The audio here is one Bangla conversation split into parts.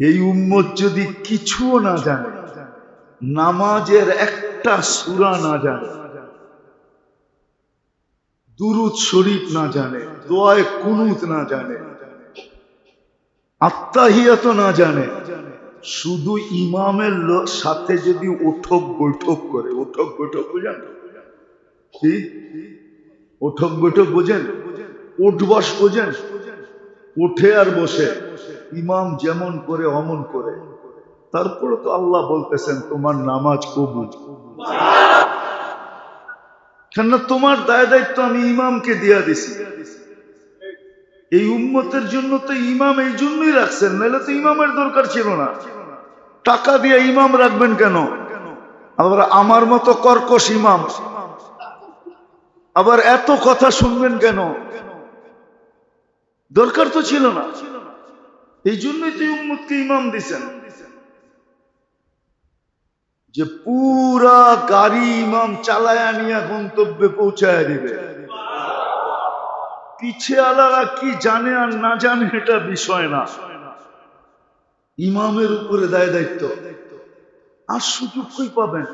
এই উম্মত যদি কিছুও না জানে, নামাজের একটা সুরা না জানে, দুরুদ শরীফ না জানে, দোয়ায় কুনুত না জানে আত্মাহিয়াত না জানে, শুধু ইমামের সাথে যদি ওঠক বৈঠক করে, ওঠক বৈঠক বুঝেন? কি? ওঠক বৈঠক বোঝেন? উঠবস বোঝেন? উঠে আর বসে। ইমাম যেমন করে, অমন করে। তারপরে তো আল্লাহ বলতেছেন, তোমার নামাজ কবুল। কেননা তোমার দায় দায়িত্ব আমি ইমামকে দিয়া দিছি। এই উম্মতের জন্য তো ইমাম এই জন্যই রাখছেন, নাহলে তো ইমামের দরকার ছিল না। টাকা দিয়ে ইমাম রাখবেন কেন? আবার আমার মতো কর্কশ ইমাম। আবার এত কথা শুনবেন কেন? দরকার তো ছিল না। এই জন্যই তুই এই উম্মতকে ইমাম দিছেন। যে পুরা গাড়ি ইমাম চালায়া নিয়ে গন্তব্যে পৌঁছায় দিবে। পিছে আলারা কি জানে আর না জানে এটা বিষয় না। ইমামের উপরে দায় দায়িত্ব। আর সুযোগ কই পাবেন?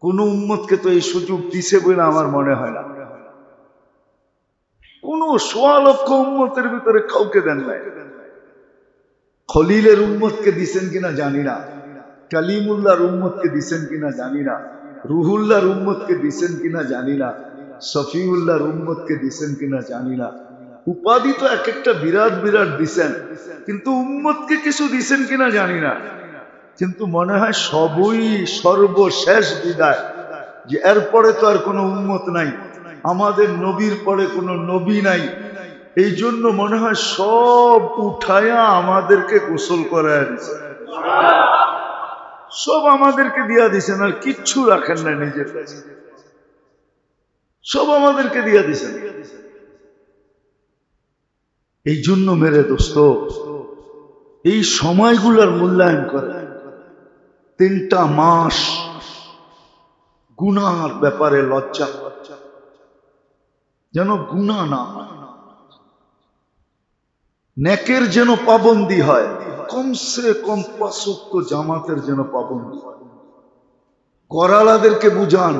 কোন উম্মতকে তো এই সুযোগ দিছে বলে আমার মনে হয় না। কোন সোয়া লক্ষ উম্মতের ভিতরে কাউকে দেন নাই। খলিলের উম্মতকে দিছেন কিনা জানি না। কালিমুল্লাহর উম্মতকে দিছেন কিনা জানি না। রুহুল্লাহর উম্মতকে দিছেন কিনা জানি না। সফিউল্লাহর উম্মতকে দিছেন কিনা জানি না। উপাধি তো এক একটা বিরাট বিরাট দিছেন, কিন্তু উম্মতকে কিছু দিছেন কিনা জানি না। কিন্তু মনে হয় সবই সর্বশেষ বিদায়, যে এরপরে তো আর কোনো উম্মত নাই। আমাদের নবীর পরে কোনো নবী নাই। এই জন্য মনে হয় সব উঠায়া আমাদেরকে গোসল করায় দিছে। সব আমাদেরকে দিয়া দিছেন আর কিচ্ছু রাখেন না নিজের সব আমাদেরকে দিয়া দিছেন এই জন্য মেরে দোস্ত, এই সময়গুলোর মূল্যায়ন করে। তিনটা মাস গুনার ব্যাপারে লজ্জা। যেন গুণা না হয়। নেকের যেন পাবন্দি হয়, কমসে কম পাঁচক্য জামাতের যেন পাবন্দি করালাদেরকে বুঝান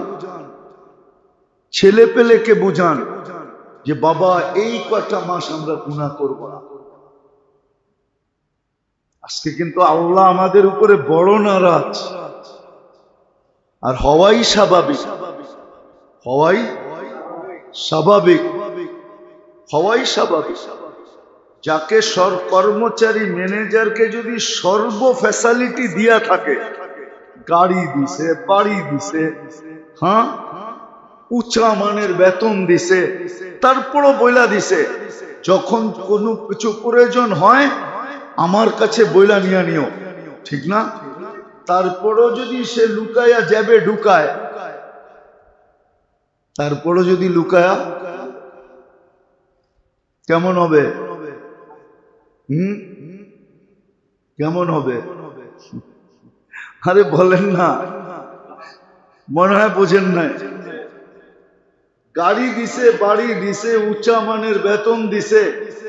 ছেলে পেলেকে বুঝান যে বাবা, এই কটা মাস আমরা গুণা করব না। আজকে কিন্তু আল্লাহ আমাদের উপরে বড় নারাজ। আর হওয়াই স্বাভাবিক হওয়াই স্বাভাবিক হওয়াই স্বাভাবিক। যাকে সর কর্মচারী ম্যানেজারকে যদি সর্ব ফ্যাসালিটি দিয়া থাকে, গাড়ি দিছে, বাড়ি দিছে হ্যাঁ? উঁচা মানের বেতন দিছে, তারপরও বইলা দিছে, যখন কোনো কিছু প্রয়োজন হয়, আমার কাছে বইলা নিয়ে নিও, ঠিক না? তারপরও যদি সে লুকায়া যাবে ঢুকায়, তারপরও যদি লুকায়া, কেমন হবে? হুম? কেমন হবে? আরে বলেন না। মনে হয় বোঝেন নাই। গাড়ি দিছে, বাড়ি দিছে, উঁচা মানের বেতন দিছে,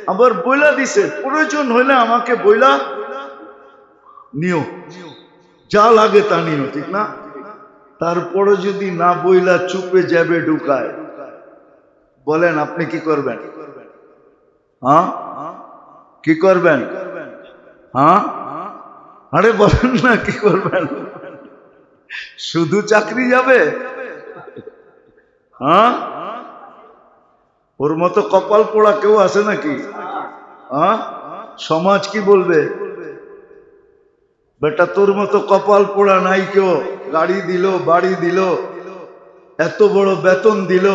আবার বইলা দিছে। প্রয়োজন হইলে আমাকে বইলা নিও। যা লাগে তা নিও, ঠিক না? তারপরে যদি না বইলা চুপে যাবে ঢুকায়, বলেন আপনি কি করবেন? হ্যাঁ? কি করবেন? হ্যাঁ? আরে বলেন না, কি করবেন? শুধু চাকরি যাবে? হ্যাঁ? ওর মতো কপাল পোড়া কেউ আছে নাকি? হ্যাঁ? সমাজ কি বলবে? বেটা, তোর মতো কপাল পোড়া নাই কেউ। গাড়ি দিল, বাড়ি দিল, এত বড় বেতন দিল।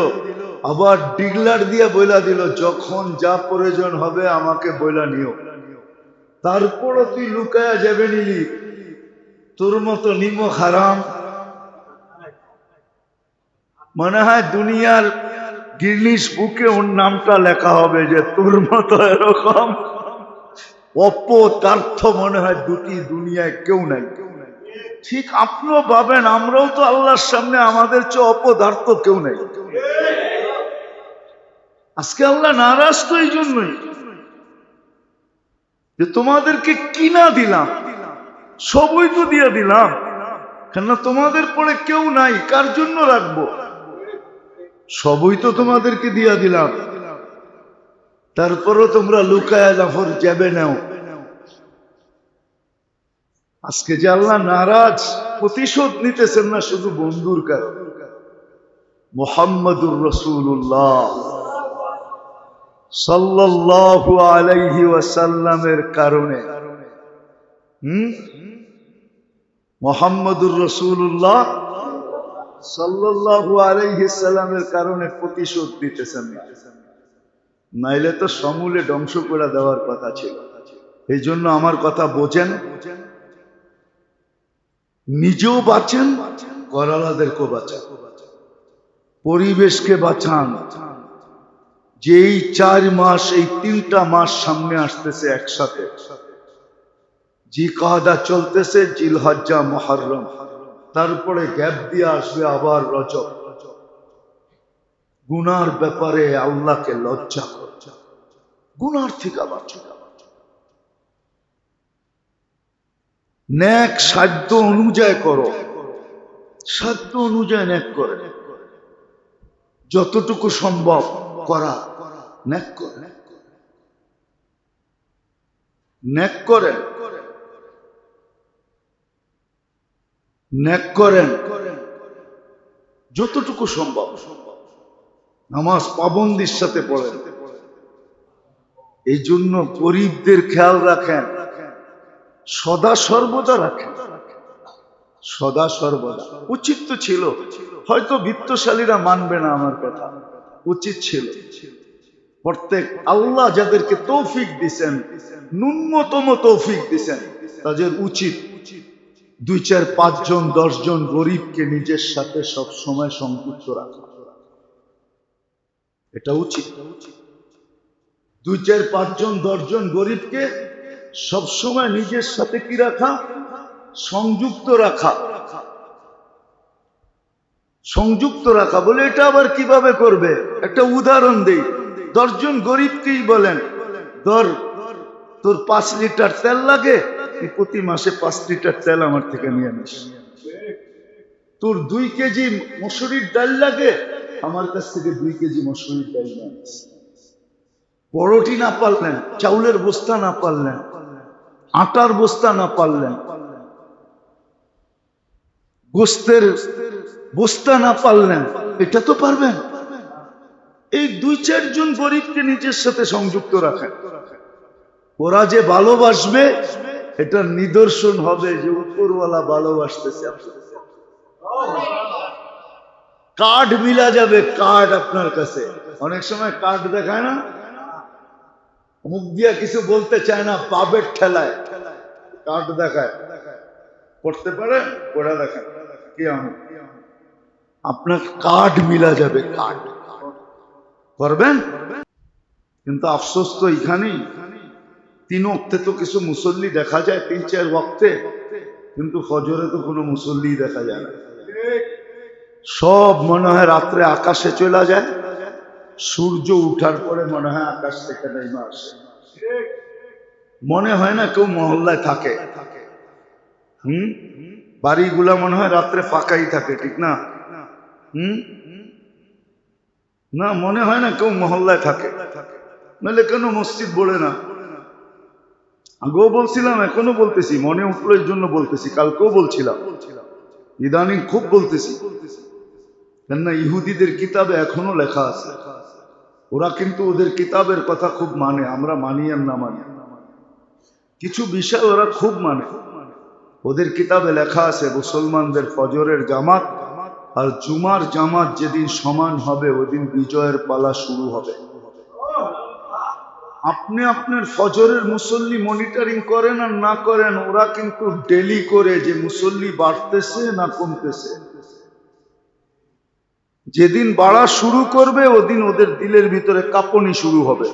আবার ডিগলার দিয়ে বইলা দিল, যখন যা প্রয়োজন হবে আমাকে বইলা নিও। তারপরও তুই লুকায়া যাবে নিলি। তোর মতো নিমক হারাম। মনে হয় দুনিয়ার গির্নিস বুকে ওর নামটা লেখা হবে যে, তোর মতো এরকম অপদার্থ মনে হয় দুটি দুনিয়ায় কেউ নাই। ঠিক আপনিও ভাবেন, আমরাও তো আল্লাহর সামনে আমাদের চেয়ে অপদার্থ কেউ নাই। আজকে আল্লাহ নারাজ তো এই জন্যই যে তোমাদেরকে কিনা দিলাম, সবই তো দিয়ে দিলাম। কেননা তোমাদের পরে কেউ নাই, কার জন্য রাখব? সবই তো তোমাদেরকে দিয়া দিলাম। তারপরও তোমরা লুকায় জাফর যাবে নাও। আজকে যে আল্লাহ নারাজ প্রতিশোধ নিতেছেন না শুধু বন্ধুর কারণ। মোহাম্মদুর রসুল্লাহ সাল্লাল্লাহু আলাইহি ওয়াসাল্লামের কারণে। হুম? মোহাম্মদুর সাল্লাল্লাহু আলাইহি সাল্লামের কারণে প্রতিশোধ দিতেছেন নাইলে তো সমূলে ধ্বংস করে দেওয়ার কথা ছিল। এই জন্য আমার কথা বোঝেন। নিজেও বাঁচেন করালাদেরকেও বাঁচান। পরিবেশকে বাঁচান। যে এই চার মাস, এই তিনটা মাস সামনে আসতেছে একসাথে। জি কাদা চলতেছে, জিলহজ্জা মহরম তারপরে গ্যাপ দিয়ে আসবে আবার রজব। গুনার ব্যাপারে আল্লাহকে লজ্জা করছে। গুনার থেকে আবার ন্যাক সাধ্য অনুযায়ী করো। সাধ্য অনুযায়ী ন্যাক করে। যতটুকু সম্ভব করা। ন্যাক করে ন্যাক করেন। ন্যাক করেন। যতটুকু সম্ভব। নামাজ পাবন্দির সাথে পড়েন। এই জন্য গরিবদের খেয়াল রাখেন। সদা সর্বদা রাখেন। সদা সর্বদা। উচিত তো ছিল। হয়তো বিত্তশালীরা মানবে না আমার কথা। উচিত ছিল। প্রত্যেক আল্লাহ যাদেরকে তৌফিক দিছেন, ন্যূনতম তৌফিক দিছেন, তাদের উচিত দুই চার পাঁচজন দশজন গরিবকে নিজের সাথে সব সময় সংযুক্ত রাখা। এটা উচিত। দুই চার পাঁচজন দশজন গরিবকে সব সময় নিজের সাথে কি রাখা? সংযুক্ত রাখা। সংযুক্ত রাখা বলে এটা আবার কীভাবে করবে? একটা উদাহরণ দেই। দশজন গরিবকেই বলেন? ধর, তোর পাঁচ লিটার তেল লাগে প্রতি মাসে পাঁচ লিটার তেল আমার থেকে নিয়ে নিস। তোর দুই কেজি মসুরির ডাল লাগে, আমার কাছ থেকে দুই কেজি মসুরির ডাল নিয়ে নিস। পরোটি না পারলেন, চাউলের বস্তা না পারলেন, আটার বস্তা না পারলেন, গোস্তের বস্তা না পারলেন, এটা তো পারবেন? এই দুই চারজন গরিবকে নিজের সাথে সংযুক্ত রাখেন। ওরা যে ভালোবাসবে, এটা নিদর্শন হবে যে উপরওয়ালা ভালোবাসতেছে কার্ড মিলা যাবে, কার্ড আপনার কাছে। অনেক সময় কার্ড দেখায় না? মুখ দিয়া কিছু বলতে চায় না পাবের ঠেলায়। কার্ড দেখায়। পড়তে পারে, পড়া দেখায় কি আপনার কার্ড মিলা যাবে, কার্ড। করবেন? কিন্তু আফসোস তো এখানেই তিন অক্তে তো কিছু মুসল্লি দেখা যায়, তিন, চার ওক্তে। কিন্তু ফজরে তো কোনো মুসল্লি দেখা যায় না। সব মনে হয় রাত্রে আকাশে চলে যায়। সূর্য উঠার পরে মনে হয় আকাশ থেকে নেমে আসে। মনে হয় না কেউ মহল্লায় থাকে। হুম? বাড়িগুলা মনে হয় রাত্রে ফাঁকাই থাকে, ঠিক না? হুম? না, মনে হয় না কেউ মহল্লায় থাকে। নাহলে কেন মসজিদ বলে না? আগেও বলছিলাম, এখনও বলতেছি, মনে উঠল এর জন্য বলতেছি, কালকেও বলছিলাম। ইদানিং খুব বলতেছি। কেননা ইহুদিদের কিতাবে এখনও লেখা আছে। ওরা কিন্তু ওদের কিতাবের কথা খুব মানে আমরা মানি আর না মানি। কিছু বিষয় ওরা খুব মানে। ওদের কিতাবে লেখা আছে, মুসলমানদের ফজরের জামাত আর জুমার জামাত যেদিন সমান হবে, ওদিন বিজয়ের পালা শুরু হবে। আপনি আপনার ফজরের মুসল্লি মনিটরিং করেন আর না করেন, ওরা কিন্তু ডেলি করে যে মুসল্লি বাড়তেছে না কমতেছে। যেদিন বাড়া শুরু করবে, ওদিন ওদের দিলের ভিতরে কাঁপনি শুরু হবে।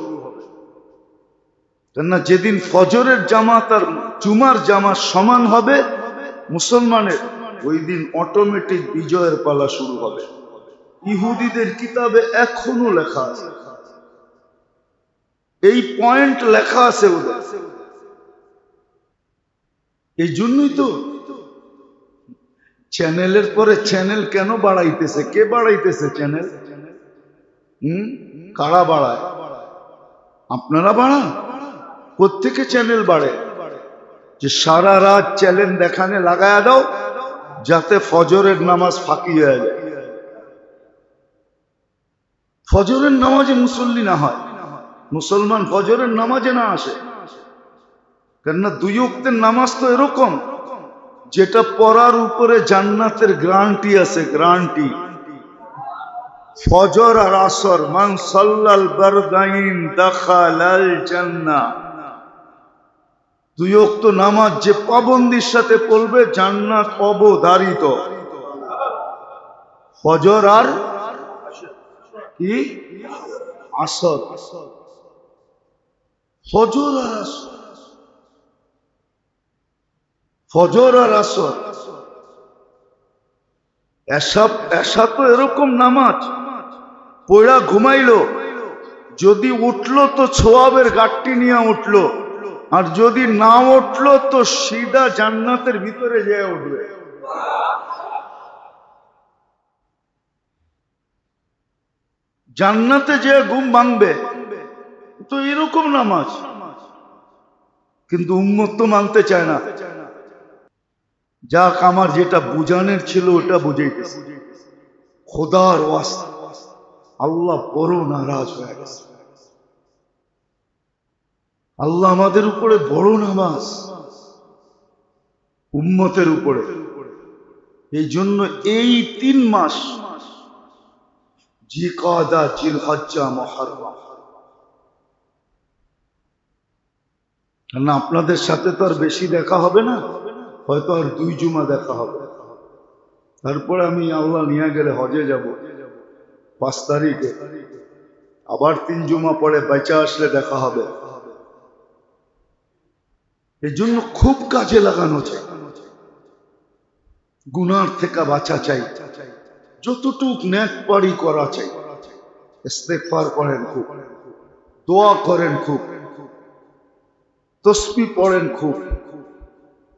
কেননা যেদিন ফজরের জামাত আর জুমার জামাত সমান হবে, মুসলমানের ওই দিন অটোমেটিক বিজয়ের পালা শুরু হবে। ইহুদিদের কিতাবে এখনও লেখা আছে। এই পয়েন্ট লেখা আছে ওদের। এই জন্যই তো চ্যানেলের পরে চ্যানেল কেন বাড়াইতেছে? কে বাড়াইতেছে চ্যানেল? হুম? কারা বাড়ায়? আপনারা বাড়ান। প্রত্যেকে চ্যানেল বাড়ে। যে সারা রাত চ্যানেল দেখানে লাগায়া দাও যাতে ফজরের নামাজ ফাঁকি হয়ে যায়। ফজরের নামাজে মুসল্লি না হয়, মুসলমান ফজরের নামাজে না আসে। কেননা দুই অক্তের নামাজ তো এরকম, যেটা পড়ার উপরে জান্নাতের গ্রান্টি আছে গ্রান্টি ফজর আর আসর, মান সাল্লাল বারদাইন দাখালাল জান্নাহ। দুই অক্ত নামাজ যে পাবন্দির সাথে পড়বে জান্নাত অবধারিত। ফজর আর কি? আসর। ফজর আর ফজর আর আসর। এসা তো এরকম নামাজ। পড়া ঘুমাইলো, যদি উঠল তো ছোয়াবের গাঠটি নিয়ে উঠল। আর যদি না উঠল তো সিধা জান্নাতের ভিতরে যেয়ে উঠবে। জান্নাতে যে ঘুম ভাঙবে, তো এরকম নামাজ। কিন্তু উম্মত তো মানতে চায় না। যাক, আমার যেটা বুঝানোর ছিল ওটা বুঝাইতেছে। খোদার আল্লাহ বড় নারাজ হয়ে গেছে। আল্লাহ আমাদের উপরে বড় নামাজ। উম্মতের উপরে। এই জন্য এই তিন মাস জি কাদা জিল হজ্জা আপনাদের সাথে তো আর বেশি দেখা হবে না। হয়তো আর দুই জুমা দেখা হবে। তারপরে আমি আল্লাহ নিয়ে গেলে হজে যাব। পাঁচ তারিখে। আবার তিন জুমা পরে বেচা আসলে দেখা হবে। এই জন্য খুব কাজে লাগানো চাই গুনার থেকে বাঁচা চাই। যতটুক ন্যাক পারি করা চাই। ইস্তেগফার করেন খুব। দোয়া করেন খুব। তসবি পড়েন খুব।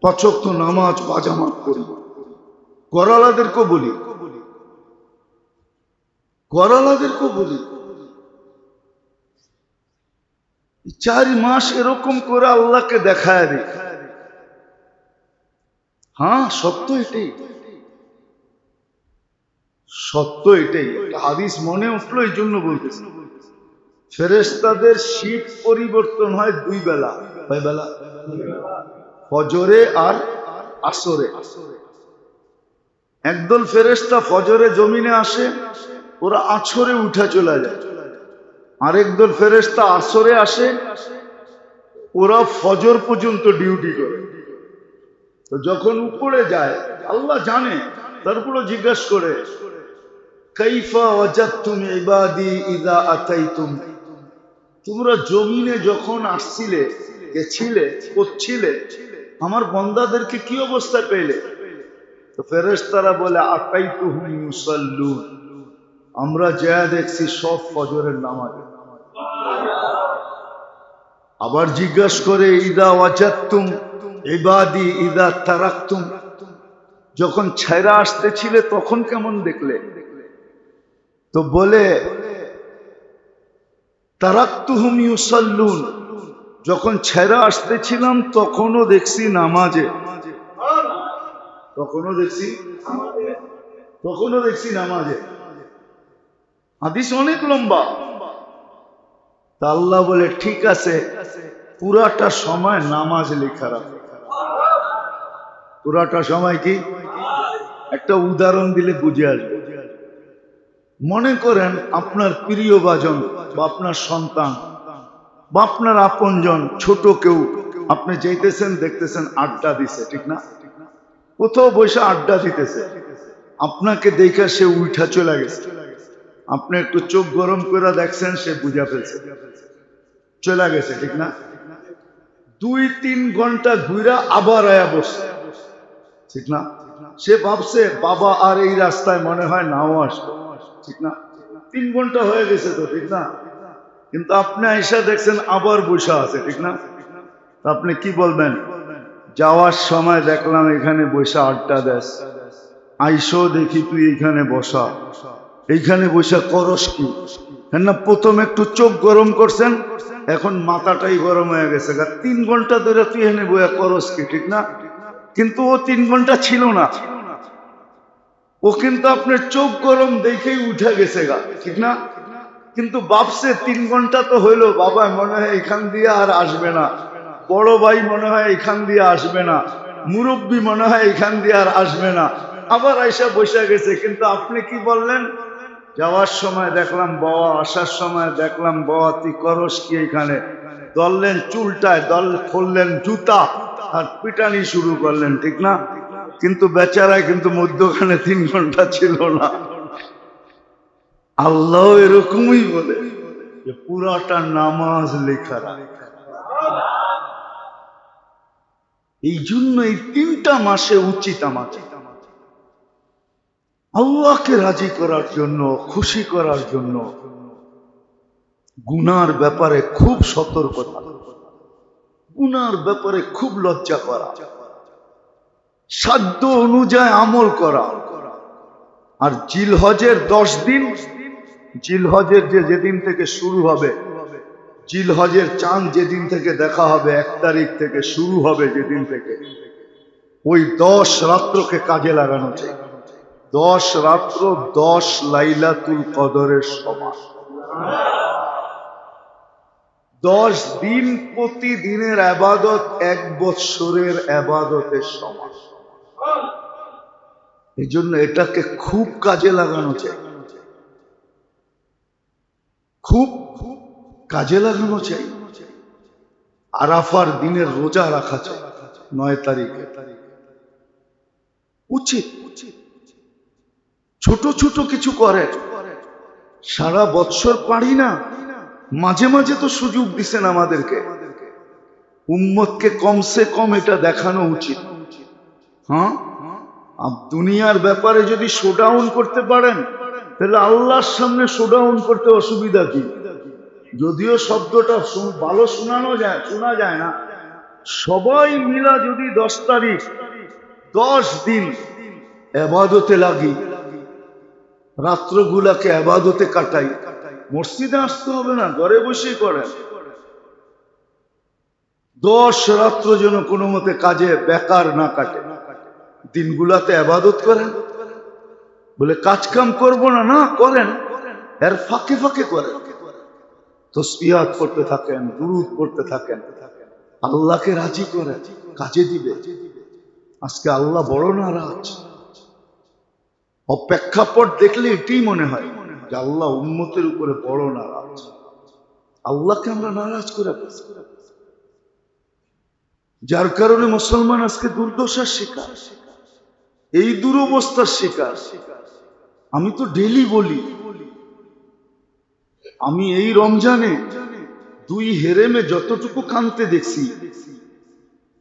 পাচক তো নামাজ পাজামাত করি করালাদেরকেও বলি। করালাদেরকেও বলি। চার মাস এরকম করে আল্লাহকে দেখায় দিই হ্যাঁ সত্য এটাই। সত্য এটাই। হাদিস মনে উঠল এই জন্য বলতেছি। ফেরেস্তাদের শীত পরিবর্তন হয় দুই বেলা। কয় বেলা? ফজরে আর আসরে। একদল ফেরেস্তা ফজরে জমিনে আসে, ওরা আছরে উঠে চলে যায়। আরেক দল ফেরেস্তা আসরে আসে, ওরা ফজর পর্যন্ত ডিউটি করে। তো যখন উপরে যায়, আল্লাহ জানে তারপরে জিজ্ঞাসা করে, কাইফা ওয়াজাতুম ইবাদি ইদা আতাইতুম? তোমরা জমিনে যখন আসছিলে, গেছিলে, করছিলে, আমার বন্দাদেরকে কি অবস্থায় পেলে? তো ফেরেশতারা বলে, আতাইতুহুম ইউসাল্লুন। আমরা যা দেখছি সব ফজরের নামাজে। আবার জিজ্ঞাসা করে, ইদা ওয়াজাতুম ইবাদি ইদা তারাকতুম? যখন ছায়রা আসতেছিলে, তখন কেমন দেখলে? তো বলে, তারাক্তুহুম ইউসাল্লুন। যখন ছেড়া আসতেছিলাম, তখনও দেখছি নামাজে। তখনও দেখছি তখনও দেখছি নামাজে। হাদিস অনেক লম্বা। তা আল্লাহ বলে, ঠিক আছে, পুরাটা সময় নামাজ লেখা পুরাটা সময় কি? একটা উদাহরণ দিলে বুঝে আসবে। মনে করেন আপনার প্রিয় বাজন বা আপনার সন্তান বা আপনার আপনজন, ছোট কেউ, আপনি যেতেছেন দেখতেছেন আড্ডা দিছে, ঠিক না? কোথাও বসে আড্ডা দিতেছে। আপনাকে দেখে সে উঠা চলে গেছে। আপনি একটু চোখ গরম করে দেখছেন, সে বুঝা ফেলছে। চলে গেছে, ঠিক না? দুই তিন ঘণ্টা ঘুরা আবার আয়া বসছে। ঠিক না? সে ভাবছে, বাবা আর এই রাস্তায় মনে হয় নাও আসবে। ঠিক না? তিন ঘণ্টা হয়ে গেছে তো, ঠিক না? কিন্তু আপনি আইসা দেখছেন আবার বসা আছে, ঠিক না? আপনি কি বলবেন? যাওয়ার সময় দেখলাম এখানে বসে আড্ডা দেশ আইসো দেখি তুই এখানে বসা। এইখানে বসে করস কি? হ্যাঁ না, প্রথম একটু চোখ গরম করছেন, এখন মাথাটাই গরম হয়ে গেছে। তিন ঘণ্টা ধরে তুই এখানে বইয়া করস কি, ঠিক না? কিন্তু ও তিন ঘণ্টা ছিল না। ও কিন্তু আপনার চোখ গরম দেখেই উঠে গেছে, গা, ঠিক না? কিন্তু বাপসে তিন ঘণ্টা তো হইল বাবা, মনে হয় এখান দিয়ে আর আসবে না। বড় ভাই মনে হয় এখান দিয়ে আসবে না। মুরব্বী মনে হয় এখান দিয়ে আর আসবে না। আবার আইসা বসে গেছে, কিন্তু আপনি কি বললেন? যাওয়ার সময় দেখলাম বাবা, আসার সময় দেখলাম বাবা, তুই করস কি এখানে? দললেন চুলটায় দল খুললেন জুতা আর পিটানি শুরু করলেন, ঠিক না? কিন্তু বেচারায় কিন্তু মধ্যখানে তিন ঘণ্টা ছিল না। আল্লাহ এরকমই বলে যে পুরাটা নামাজ লেখা। এই জন্য এই তিনটা মাসে উচিত আমাদের। আল্লাহকে রাজি করার জন্য, খুশি করার জন্য গুনার ব্যাপারে খুব সতর্ক গুনার ব্যাপারে খুব লজ্জা করা। সাধ্য অনুযায়ী আমল করা। আর জিলহজের দশ দিন, জিলহজের যে যেদিন থেকে শুরু হবে, জিলহজের চাঁদ যেদিন থেকে দেখা হবে, এক তারিখ থেকে শুরু হবে যেদিন থেকে, ওই দশ রাত্রকে কাজে লাগানো চাই। দশ রাত্র, দশ লাইলাতুল কদরের সমান। দশ দিন প্রতিদিনের আবাদত, এক বৎসরের আবাদতের সমান। এই জন্য এটাকে খুব কাজে লাগানো চাই। খুব কাজে লাগানো চাই। আরাফার দিনের রোজা রাখা চাই, নয় তারিখে। উচিত। ছোট ছোট কিছু করে। সারা বৎসর পারি না। মাঝে মাঝে তো সুযোগ দিছেন আমাদেরকে। উম্মতকে কমসে কম এটা দেখানো উচিত। হ্যাঁ? দুনিয়ার ব্যাপারে যদি শোডাউন করতে পারেন, তাহলে আল্লাহর সামনে শোডাউন করতে অসুবিধা কি? যদিও শব্দটা ভালো শোনানো যায়, শোনা যায় না। সবাই মিলা যদি দশ তারিখ, দশ দিন এবাদতে লাগি রাত্রগুলাকে আবাদতে কাটাই। মসজিদে আসতে হবে না, ঘরে বসেই করেন। দশ রাত্র যেন কোনো মতে কাজে বেকার না কাটে। দিনগুলাতে আবাদত করেন। বলে, কাজ কাম করব না না, করেন। এর ফাঁকে ফাঁকে করেন। তসবিহাত করতে থাকেন, দুরুদ করতে থাকেন। আল্লাহকে রাজি করে কাজে দিবে। আজকে আল্লাহ বড় নারাজ। অপেক্ষাপট দেখলে এটাই মনে হয় যে আল্লাহ উন্মতের উপরে বড় নারাজ। আল্লাহকে আমরা নারাজ করে যার কারণে মুসলমান আজকে দুর্দশার শিকার। এই দুরবস্থার শিকার। আমি তো ডেলি বলি, আমি এই রমজানে দুই হেরেমে যতটুকু কানতে দেখছি,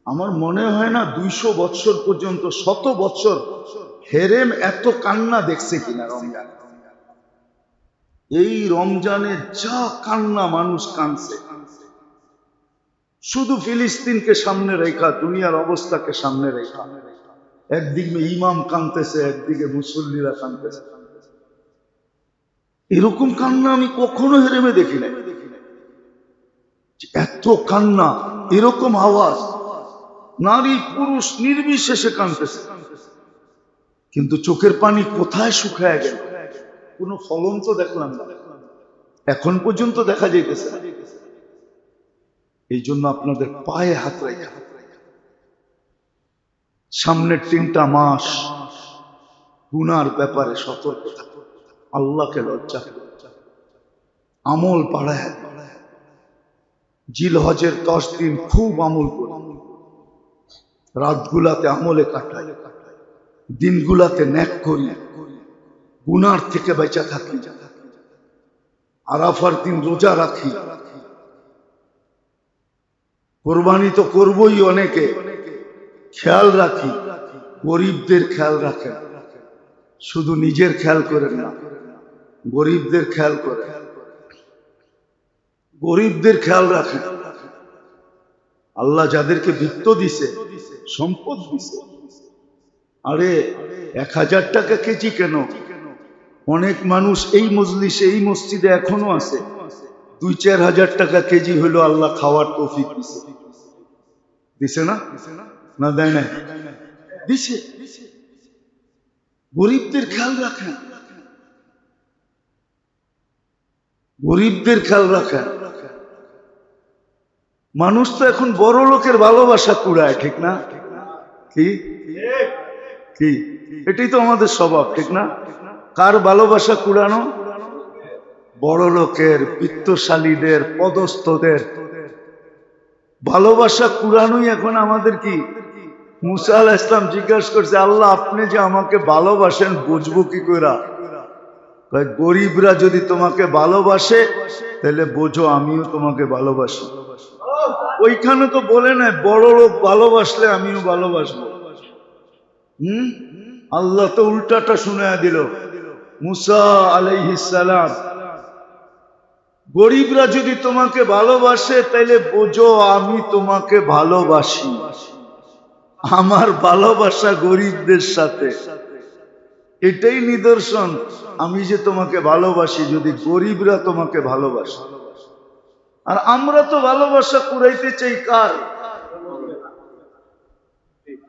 আমার মনে হয় না দুইশো বৎসর পর্যন্ত, শত বৎসর হেরেম এত কান্না দেখছে কিনা রমজান? এই রমজানে যা কান্না মানুষ কানছে শুধু ফিলিস্তিনকে সামনে রেখা, দুনিয়ার অবস্থাকে সামনে রেখা। একদিকে ইমাম কানতেছে একদিকে মুসল্লিরা কানতেছে এরকম কান্না আমি কখনো হেরেমে দেখি নাই। এত কান্না, এরকম আওয়াজ। নারী, পুরুষ নির্বিশেষে কানতেছে কিন্তু চোখের পানি কোথায় শুকায় গেল? কোনো ফলন তো দেখলাম না। এখন পর্যন্ত দেখা যাইতেছে। এই জন্য আপনাদের পায়ে হাত রেখা। সামনের তিনটা মাস গুনার ব্যাপারে সতর্ক। আল্লাহকে লজ্জা। আমল পাড়ায় জিল হজের দশ দিন খুব আমল রাতগুলাতে আমলে কাটাই। দিনগুলাতে ন্যাক করি, গুনার থেকে বেঁচে থাকি। আরাফার দিন রোজা রাখি। কোরবানি তো করবই অনেকে। খেয়াল রাখি, গরিবদের খেয়াল রাখেন। শুধু নিজের খেয়াল করেন না, গরিবদের খেয়াল করেন। গরিবদের খেয়াল রাখেন আল্লাহ যাদেরকে বৃত্ত দিছে, সম্পদ দিছে। আরে, এক হাজার টাকা কেজি কেন? অনেক মানুষ এই মজলিসে, এই মসজিদে এখনও আছে। দুই, চার হাজার টাকা কেজি হলো আল্লাহ খাওয়ার তৌফিক দিছে। দিছে না? না দেয় না দিছে। গরিবদের খেয়াল রাখেন। গরিবদের খেয়াল রাখেন। মানুষ তো এখন বড় লোকের ভালোবাসা কুড়ায়, ঠিক না? কি? কি? এটাই তো আমাদের স্বভাব, ঠিক না? কার ভালোবাসা কুড়ানো? বড় লোকের বিত্তশালীদের পদস্থদের। ভালোবাসা কুড়ানোই এখন আমাদের কি? মুসা আল ইসলাম জিজ্ঞাসা করছে, আল্লাহ, আপনি যে আমাকে ভালোবাসেন, বুঝব কি করে গরিবরা যদি তোমাকে ভালোবাসে, তাহলে বোঝো আমিও তোমাকে ভালোবাসি। ওইখানে তো বলে নাই, বড় লোক ভালোবাসলে আমিও ভালোবাসবো। হুম? আল্লাহ তো উল্টাটা শুনে দিল। মুসা আলাইহিসালাম গরিবরা যদি তোমাকে ভালোবাসে, তাইলে বোঝো আমি তোমাকে ভালোবাসি। আমার ভালোবাসা গরিবদের সাথে। এটাই নিদর্শন, আমি যে তোমাকে ভালোবাসি যদি গরিবরা তোমাকে ভালোবাসে। আর আমরা তো ভালোবাসা কুড়াইতে চাই কার?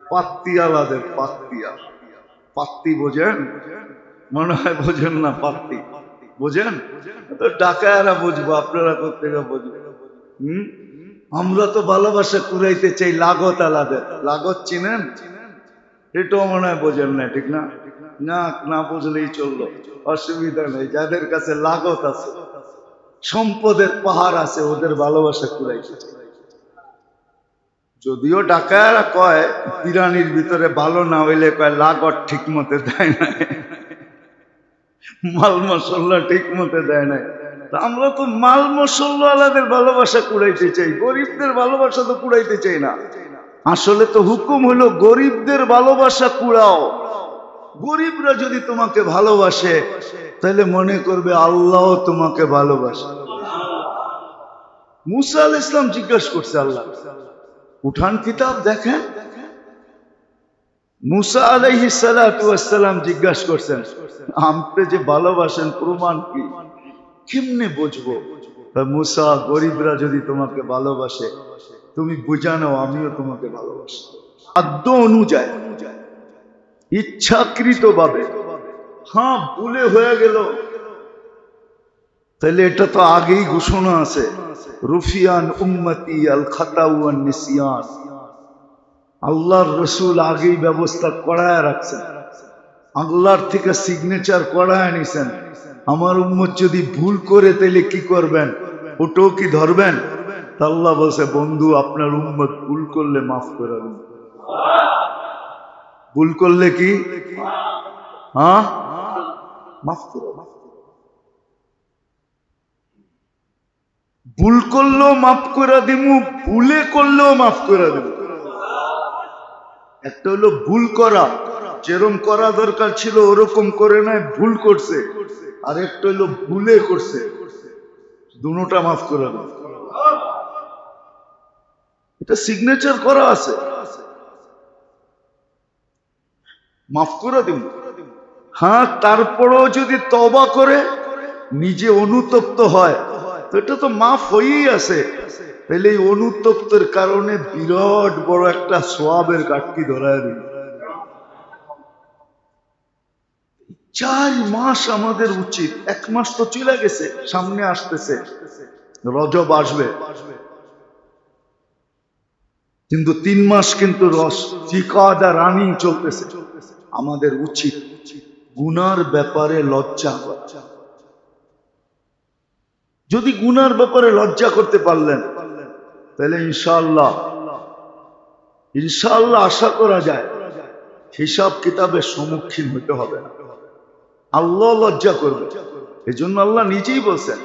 পাত্তিয়ালাদের পাত্তিয়া। পাত্তি বোঝেন? মনে হয় বোঝেন না পাত্তি। বোঝেন? ডাকায়ারা বুঝব, আপনারা কোথেকে বুঝবেন? হম? আমরা তো ভালোবাসা কুড়াইতে চাই লাগত আলাদের লাগত চিনেন? এটাও মনে হয় বোঝেন না, ঠিক না? না না বুঝলেই চলল। অসুবিধা নেই, যাদের কাছে লাগত আছে। সম্পদের পাহাড় আছে, ওদের ভালোবাসা কুড়াইতে চাই। যদিও ডাকায়ারা কয় বিরানির ভিতরে ভালো না হইলে কয় লাগত ঠিক মতে দেয় না মাল মশল্লা ঠিক মতে দেয় না আমরা তো মাল মশল্লা আলাদের ভালোবাসা কুড়াইতে চাই, গরিবদের ভালোবাসা তো কুড়াইতে চাই না। আসলে তো হুকুম হলো গরিবদের ভালোবাসা কুড়াও। গরিবরা যদি তোমাকে ভালোবাসে, তাহলে মনে করবে আল্লাহ তোমাকে ভালোবাসে। মুসা আল ইসলাম জিজ্ঞাসা করছে আল্লাহ উঠান কিতাব দেখেন? মুসা আলাইহি সালাম জিজ্ঞাসা করছেন আপনি যে ভালোবাসেন প্রমাণ কি? কেমনে বুঝব? মুসা, গরিবরা যদি তোমাকে ভালোবাসে, তুমি বুঝানো আমিও তোমাকে ভালোবাসি। খাদ্য অনুযায়ী ইচ্ছাকৃত ভাবে হ্যাঁ ভুলে হয়ে গেল। তাহলে এটা তো আগেই ঘোষণা আছে। রুফিয়ান উম্মতি আল খাতাউয়ান আল্লাহর রসুল আগেই ব্যবস্থা করায় রাখছেন। আল্লাহর থেকে সিগনেচার করায় নিছেন। আমার উম্মত যদি ভুল করে তাহলে কি করবেন? ওটাও কি ধরবেন? আল্লাহ বলছে, বন্ধু, আপনার উম্মত ভুল করলে মাফ করে দেন। ভুল করলে কি? হ্যাঁ? মাফ করো মাফ ভুল করলেও মাফ করে দিমু, ভুলে করলেও মাফ করে দেবো একটা হলো ভুল করা যেরকম করা দরকার ছিল ওরকম করে নাই, ভুল করছে। আর একটা হলো ভুলে করছে। দুটা মাফ করে দেবো এটা সিগনেচার করা আছে। মাফ করে দিব হ্যাঁ তারপরেও যদি তবা করে, নিজে অনুতপ্ত হয় এটা তো মাফ হয়েই আছে। তাহলে এই অনুতপ্তের কারণে বিরাট বড় একটা সোয়াবের ঘাটতি ধরায় দিল। চার মাস আমাদের উচিত। এক মাস তো চলে গেছে, সামনে আসতেছে। রজব আসবে। কিন্তু তিন মাস কিন্তু রস, চিকাদা রানিং চলতেছে। আমাদের উচিত গুনার ব্যাপারে লজ্জা করা। যদি গুনার ব্যাপারে লজ্জা করতে পারলেন, তাহলে ইনশাআল্লাহ ইনশাআল্লাহ আশা করা যায় হিসাব কিতাবের সম্মুখীন হতে হবে না। আল্লাহ লজ্জা করবে। এই জন্য আল্লাহ নিজেই বলছেন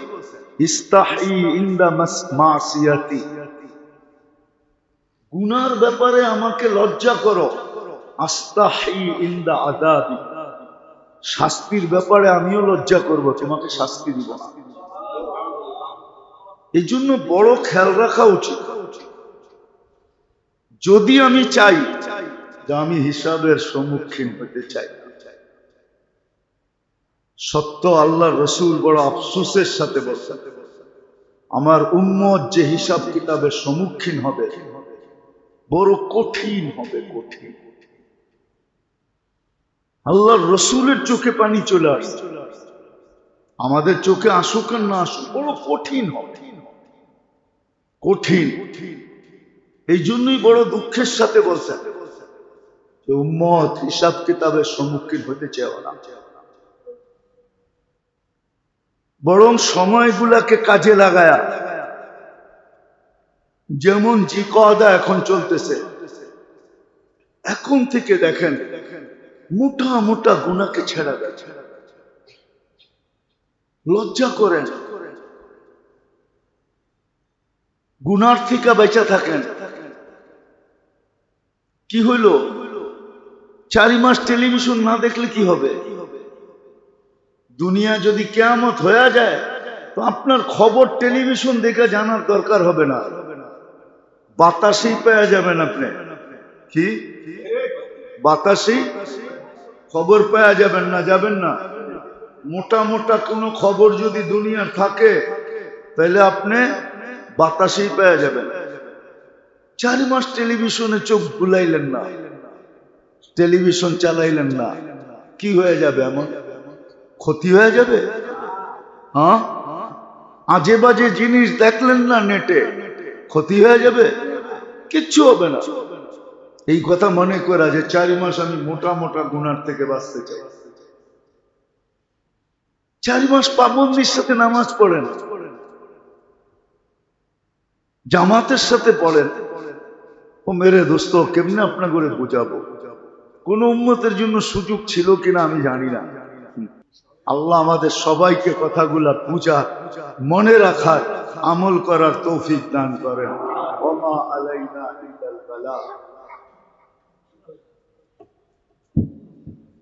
গুনার ব্যাপারে আমাকে লজ্জা করো, আস্তাহি শাস্তির ব্যাপারে আমিও লজ্জা করব, তোমাকে শাস্তি দিব না। এই জন্য বড় খেয়াল রাখা উচিত। যদি আমি চাই যে আমি হিসাবের সম্মুখীন হতে চাই, সত্য আল্লাহ রসুল বড় আফসোসের সাথে বলছেন, আমার উম্মত যে হিসাব কিতাবের সম্মুখীন হবে, বড় কঠিন হবে, কঠিন। আল্লাহর রসুলের চোখে পানি চলে আসছে। আমাদের চোখে আসুক না আসুক, বড় কঠিন হবে। কঠিন। এই জন্যই বড় দুঃখের সাথে বলছেন উম্মত হিসাব কিতাবের সম্মুখীন হতে চাও না। বরং সময়গুলাকে কাজে লাগায়া, যেমন জিকদা এখন চলতেছে, এখন থেকে দেখেন, মোটা মোটা গুণাকে ছেড়া গেছে লজ্জা করেন। গুনার থেকে বেঁচে থাকেন। কি হইল? চারি মাস টেলিভিশন না দেখলে কি হবে? দুনিয়া যদি কেয়ামত হয়ে যায়, তো আপনার খবর টেলিভিশন দেখে জানার দরকার হবে না। বাতাসেই পেয়ে যাবেন আপনি। কি? বাতাসেই খবর পাওয়া যাবেন না যাবেন না। মোটা মোটা কোনো খবর যদি দুনিয়ার থাকে, তাহলে আপনি বাতাসেই পেয়ে যাবেন। চার মাস টেলিভিশনে চোখ বুলাইলেন না। টেলিভিশন চালাইলেন না। কি হয়ে যাবে এমন? ক্ষতি হয়ে যাবে? হ্যাঁ? আজে বাজে জিনিস দেখলেন না নেটে। ক্ষতি হয়ে যাবে? কিচ্ছু হবে না। এই কথা মনে করা যে চারি মাস আমি মোটা মোটা গুনার থেকে বাঁচতে চাই। চারি মাস পাবন্দির সাথে নামাজ পড়েন। জামাতের সাথে পড়েন ও মেরে দোস্ত, কেমনে আপনা করে বোঝাবো কোন উন্মতের জন্য সুযোগ ছিল কিনা আমি জানি না। আল্লাহ আমাদের সবাইকে কথাগুলা পূজা, মনে রাখার, আমল করার তৌফিক দান করেন।